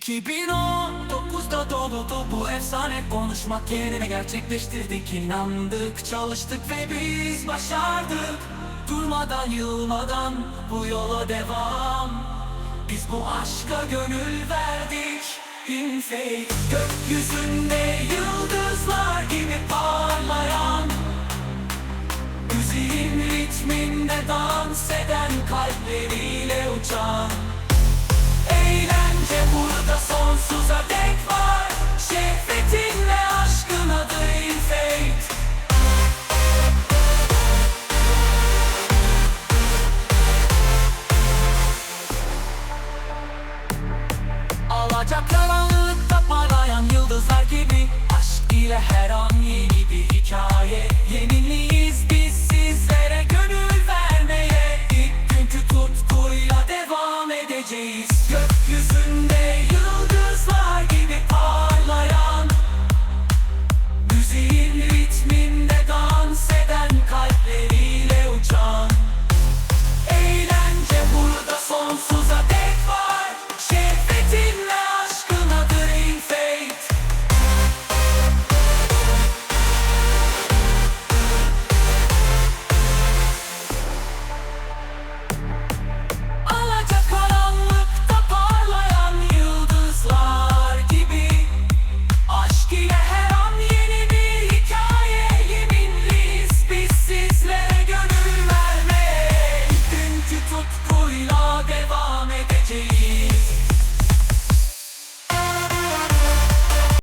2019'da doludu bu efsane konuşmak yerine gerçekleştirdik. İnandık çalıştık ve biz başardık. Durmadan yılmadan bu yola devam. Biz bu aşka gönül verdik. Infake Gökyüzünde yıldızlar gibi parlayan Müziğin ritminde dans eden kalpleriyle Doğacak karanlıkta parlayan yıldızlar gibi. Aşk ile her an yeni bir hikaye. Yeniliyiz biz sizlere gönül vermeye. İlk günkü tutkuyla devam edeceğiz. Gökyüzünde 苦里拉得完。